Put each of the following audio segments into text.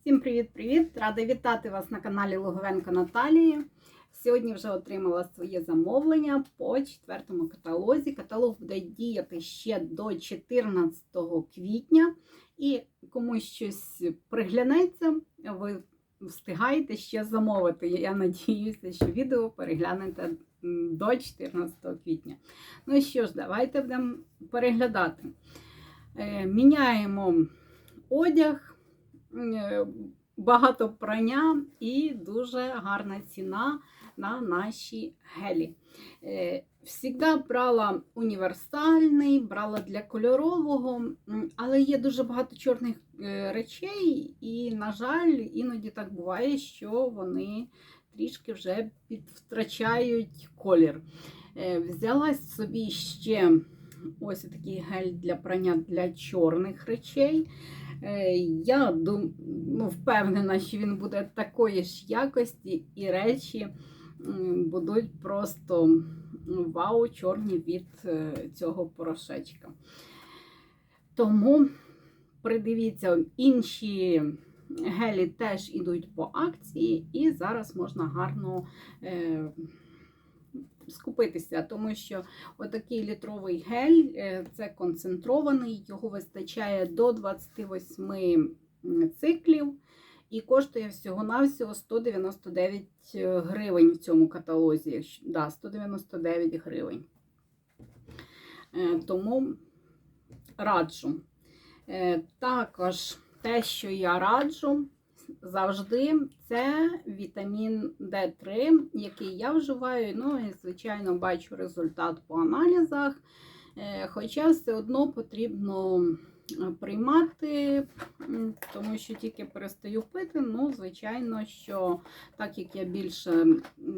Всім привіт-привіт! Рада вітати вас на каналі Логовенко Наталії. Сьогодні вже отримала своє замовлення по четвертому каталозі. Каталог буде діяти ще до 14 квітня. І комусь щось приглянеться, ви встигаєте ще замовити. Я надіюся, що відео переглянете до 14 квітня. Ну що ж, давайте будемо переглядати. Е, Міняємо одяг, багато прання і дуже гарна ціна на наші гелі. Е, Всігда брала універсальний, брала для кольорового, але є дуже багато чорних е, речей, і, на жаль, іноді так буває, що вони трішки вже підвтрачають колір. Е, Взяла собі ще ось такий гель для прання для чорних речей. Е, Я ну, впевнена, що він буде такої ж якості, і речі будуть просто вау, чорні від е, цього порошечка. Тому придивіться, інші гелі теж ідуть по акції, і зараз можна гарно е, скупитися, тому що отакий літровий гель е, це концентрований, його вистачає до 28 циклів. І коштує всього-навсього 199 гривень в цьому каталозі. Да, 199 гривень. Е, Тому раджу. Е, Також те, що я раджу завжди, це вітамін D3, який я вживаю. Ну і, звичайно, бачу результат по аналізах. Е, Хоча все одно потрібно е, приймати, тому що тільки перестаю пити. Ну, звичайно, що так як я більше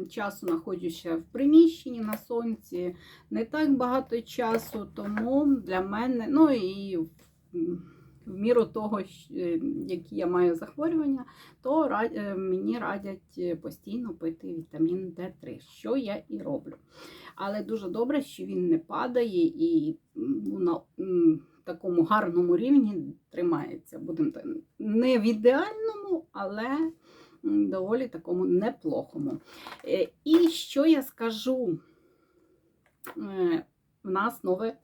часу знаходжуся в приміщенні на сонці, не так багато часу, тому для мене, ну і в, міру того, е, які я маю захворювання, то е, мені радять е, постійно пити вітамін Д3, що я і роблю. Але дуже добре, що він не падає і ну, на такому гарному рівні тримається. Будемо не в ідеальному, але доволі такому неплохому. І що я скажу? В нас нове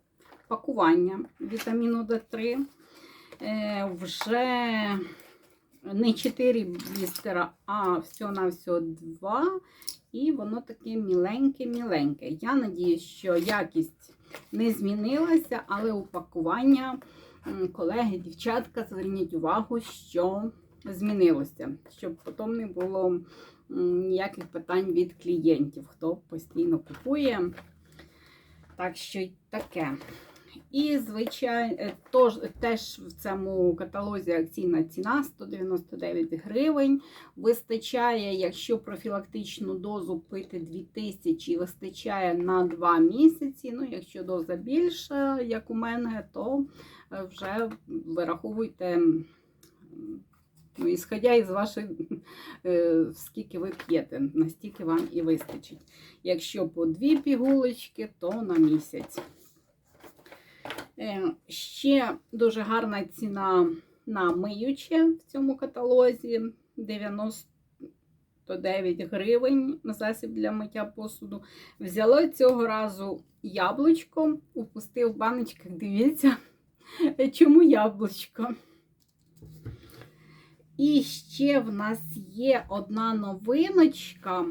пакування вітаміну Д3. Е, Вже не 4 блістера, а всього-навсього 2. І воно таке міленьке-міленьке. Я надіюсь, що якість не змінилася, але упакування, колеги, дівчатка, зверніть увагу, що змінилося, щоб потім не було ніяких питань від клієнтів, хто постійно купує. Так що й таке. І, звичайно, тож, теж в цьому каталозі акційна ціна 199 гривень. Вистачає, якщо профілактичну дозу пити 2000, вистачає на 2 місяці. Ну, якщо доза більша, як у мене, то е, вже вираховуйте, ну, ісходя із ваших, е, скільки ви п'єте, настільки вам і вистачить. Якщо по дві пігулочки, то на місяць. Е, Ще дуже гарна ціна на миюче в цьому каталозі 99 гривень засіб для миття посуду. Взяла цього разу яблучко, упустив в баночках. Дивіться, чому яблучко. І ще в нас є одна новиночка.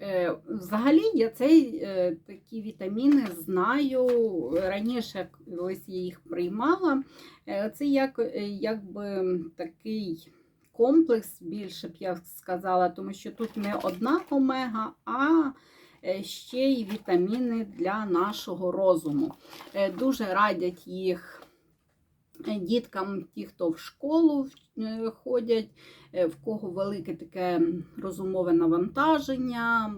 Е, Взагалі я цей е, такі вітаміни знаю. Раніше колись я їх приймала. Е, Це як, якби такий комплекс, більше б я сказала, тому що тут не одна омега, а ще й вітаміни для нашого розуму. Дуже радять їх діткам, ті, хто в школу е, ходять, е, в кого велике таке розумове навантаження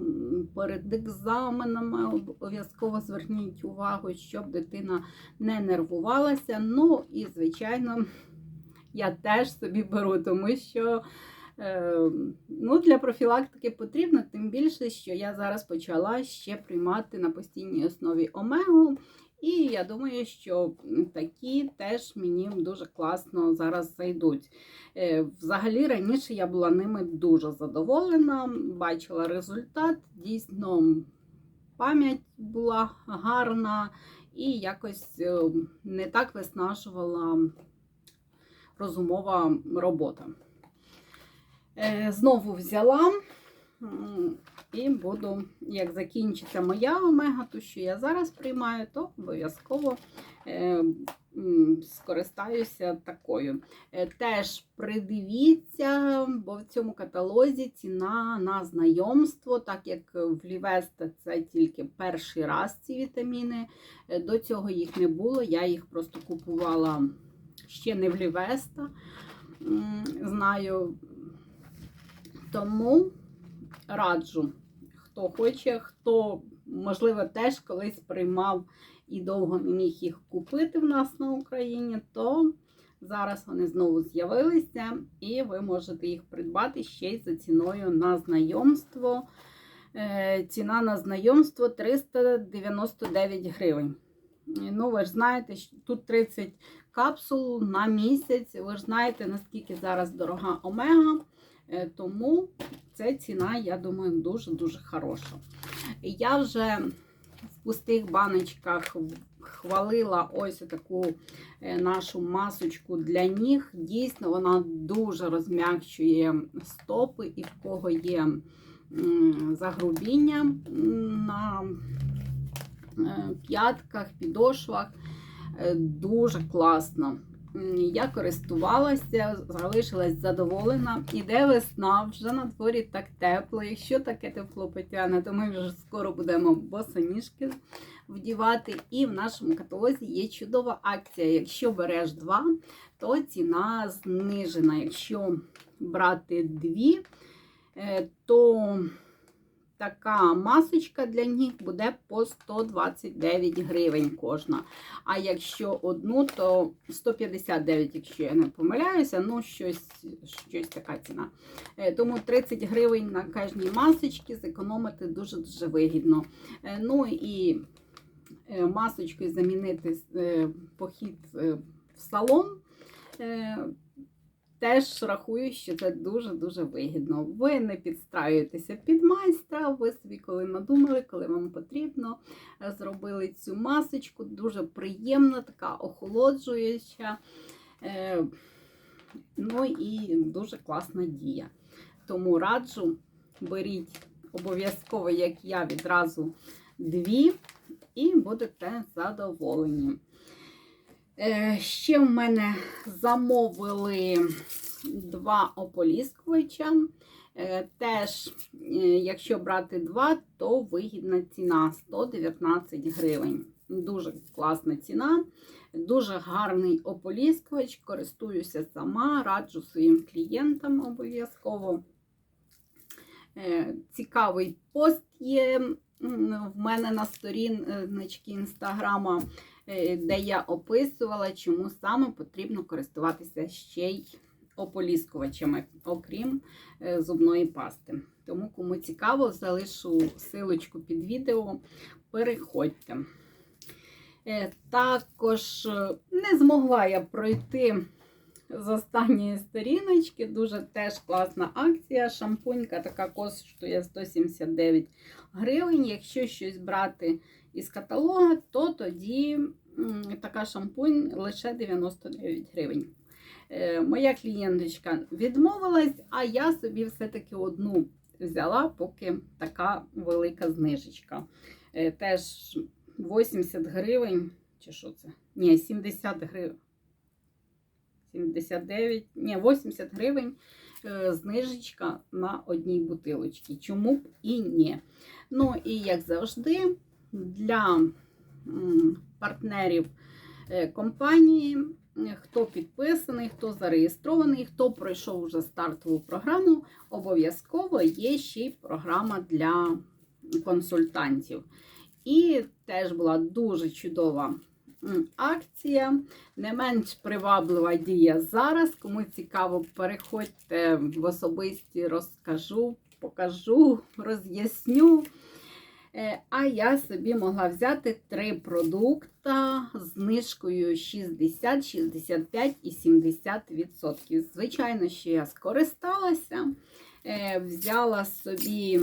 перед екзаменами. Обов'язково зверніть увагу, щоб дитина не нервувалася. Ну і, звичайно, я теж собі беру, тому що е, ну, для профілактики потрібно, тим більше, що я зараз почала ще приймати на постійній основі омегу. І я думаю, що такі теж мені дуже класно зараз зайдуть. Е, Взагалі раніше я була ними дуже задоволена, бачила результат. Дійсно, пам'ять була гарна і якось е, не так виснажувала розумова робота. Е, Знову взяла і буду, як закінчиться моя омега, ту, що я зараз приймаю, то обов'язково е, скористаюся такою. Е, Теж придивіться, бо в цьому каталозі ціна на знайомство, так як в Лівеста це тільки перший раз ці вітаміни. Е, До цього їх не було, я їх просто купувала ще не в Лівеста. Знаю. Тому раджу, хто хоче, хто, можливо, теж колись приймав і довго не міг їх купити в нас на Україні, то зараз вони знову з'явилися, і ви можете їх придбати ще й за ціною на знайомство. Е, Ціна на знайомство 399 гривень. Ну, ви ж знаєте, тут 30 капсул на місяць. Ви ж знаєте, наскільки зараз дорога омега. Е, Тому це ціна, я думаю, дуже-дуже хороша. Я вже в пустих баночках хвалила ось таку е, нашу масочку для ніг. Дійсно, вона дуже розм'якчує стопи і в кого є загрубіння на е, п'ятках, підошвах. Дуже класно. Я користувалася, залишилась задоволена. Іде весна, вже на дворі так тепло. Якщо таке тепло потягне, то ми вже скоро будемо босоніжки вдівати. І в нашому каталозі є чудова акція. Якщо береш два, то ціна знижена. Якщо брати дві, е, то така масочка для ніг буде по 129 гривень кожна. А якщо одну, то 159, якщо я не помиляюся, ну щось, щось така ціна. Е, Тому 30 гривень на кожній масочці зекономити дуже-дуже вигідно. Е, Ну і е, масочкою замінити похід в салон. Теж рахую, що це дуже-дуже вигідно. Ви не підстраюєтеся під майстра, ви собі, коли надумали, коли вам потрібно, е, зробили цю масочку. Дуже приємна, така охолоджуюча. Е, Ну і дуже класна дія. Тому раджу, беріть обов'язково, як я, відразу дві, і будете задоволені. Е, Ще в мене замовили два ополіскувача. Е, Теж, е, якщо брати два, то вигідна ціна 119 гривень. Дуже класна ціна, дуже гарний ополіскувач. Користуюся сама, раджу своїм клієнтам обов'язково. Цікавий пост є в мене на сторіночці інстаграма, е, де я описувала, чому саме потрібно користуватися ще й ополіскувачами, окрім е, зубної пасти. Тому, кому цікаво, залишу силочку під відео. Переходьте. Е, Також не змогла я пройти з останньої сторіночки. Дуже теж класна акція. Шампунька така коштує 179 гривень. Якщо щось брати із каталога, то тоді така шампунь лише 99 гривень. Е, Моя клієнточка відмовилась, а я собі все-таки одну взяла, поки така велика знижечка. Е, Теж 80 гривень, чи що це? Ні, 70 гривень. 79, ні, 80 гривень е, знижечка на одній бутилочці. Чому б і ні. Ну і як завжди, для партнерів е, компанії, хто підписаний, хто зареєстрований, хто пройшов вже стартову програму, обов'язково є ще й програма для консультантів. І теж була дуже чудова акція. Не менш приваблива дія зараз. Кому цікаво, переходьте в особисті, розкажу, покажу, роз'ясню. Е, А я собі могла взяти три продукта з знижкою 60, 65 і 70%. Звичайно, що я скористалася, Е, взяла собі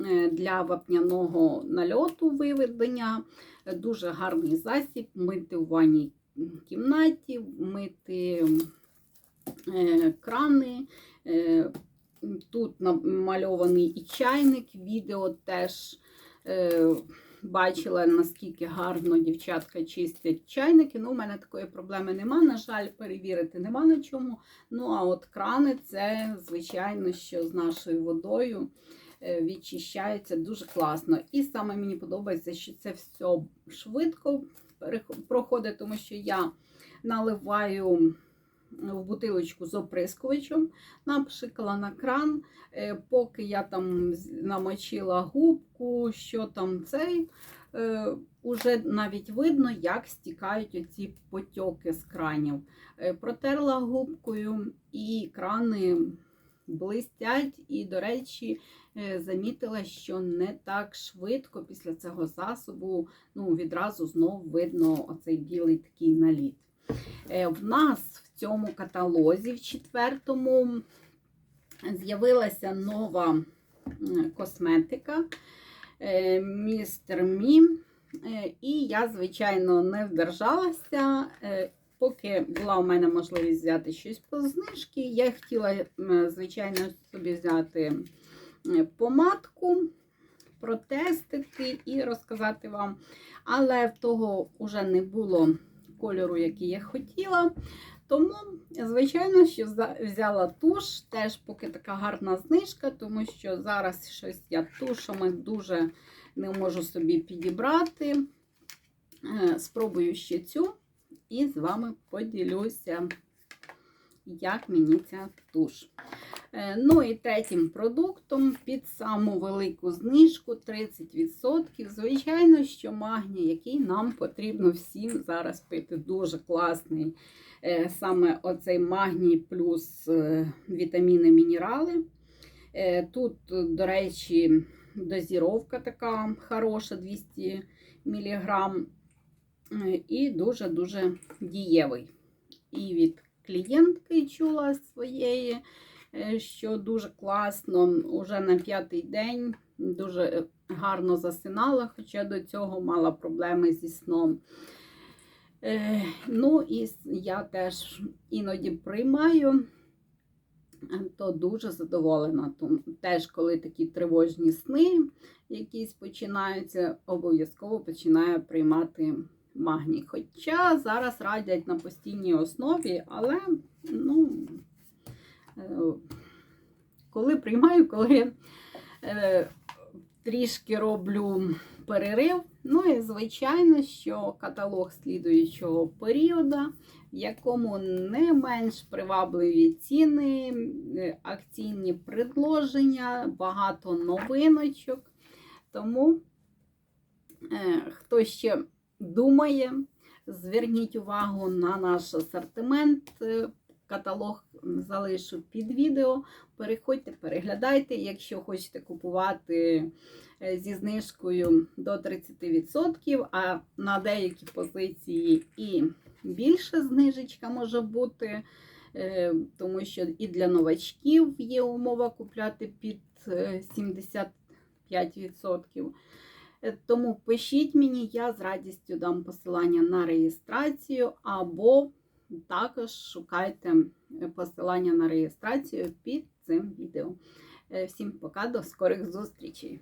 е, для вапняного нальоту виведення дуже гарний засіб мити в ванній кімнаті, мити крани. Е, Тут намальований і чайник, відео теж е, бачила, наскільки гарно дівчатка чистять чайники. Ну, у мене такої проблеми нема, на жаль, перевірити нема на чому. Ну, а от крани це, звичайно, що з нашою водою відчищається дуже класно. І саме мені подобається, що це все швидко проходить, тому що я наливаю в бутилочку з оприскувачем, напшикала на кран, е, поки я там намочила губку, що там цей, е, уже навіть видно, як стікають оці потьоки з кранів. Е, Протерла губкою і крани блистять. І, до речі, е, замітила, що не так швидко після цього засобу ну, відразу знов видно оцей білий такий наліт. Е, В нас в цьому каталозі, в четвертому, з'явилася нова косметика е, Містер Мі. І я, звичайно, не вдержалася. Е, Поки була у мене можливість взяти щось по знижки, я хотіла, звичайно, собі взяти е, помадку, протестити і розказати вам. Але в того вже не було кольору, який я хотіла. Тому, звичайно, що взяла туш, теж поки така гарна знижка, тому що зараз щось я тушами дуже не можу собі підібрати. Е, Спробую ще цю і з вами поділюся, як мені ця туш. Е, Ну і третім продуктом під саму велику знижку 30%. Звичайно, що магній, який нам потрібно всім зараз пити. Дуже класний. Е, Саме оцей магній плюс е, вітаміни, мінерали. Тут, до речі, дозіровка така хороша, 200 мг. І дуже-дуже дієвий. І від клієнтки чула своєї, е, що дуже класно. Уже на п'ятий день дуже е, гарно засинала, хоча до цього мала проблеми зі сном. Е, Ну і я теж іноді приймаю, е, то дуже задоволена. Теж, коли такі тривожні сни якісь починаються, обов'язково починаю приймати магній. Хоча зараз радять на постійній основі, але ну, е, коли приймаю, коли е, трішки роблю перерив. Ну і звичайно, що каталог слідуючого періоду, в якому не менш привабливі ціни, е, акційні предложення, багато новиночок. Тому, е, хто ще думає, зверніть увагу на наш асортимент. Е, Каталог залишу під відео. Переходьте, переглядайте. Якщо хочете купувати е, зі знижкою до 30%, а на деякі позиції і більше знижечка може бути, е, тому що і для новачків є умова купляти під е, 75%. Е, Тому пишіть мені, я з радістю дам посилання на реєстрацію, або також шукайте е, посилання на реєстрацію під цим відео. Е, Всім пока, до скорих зустрічей!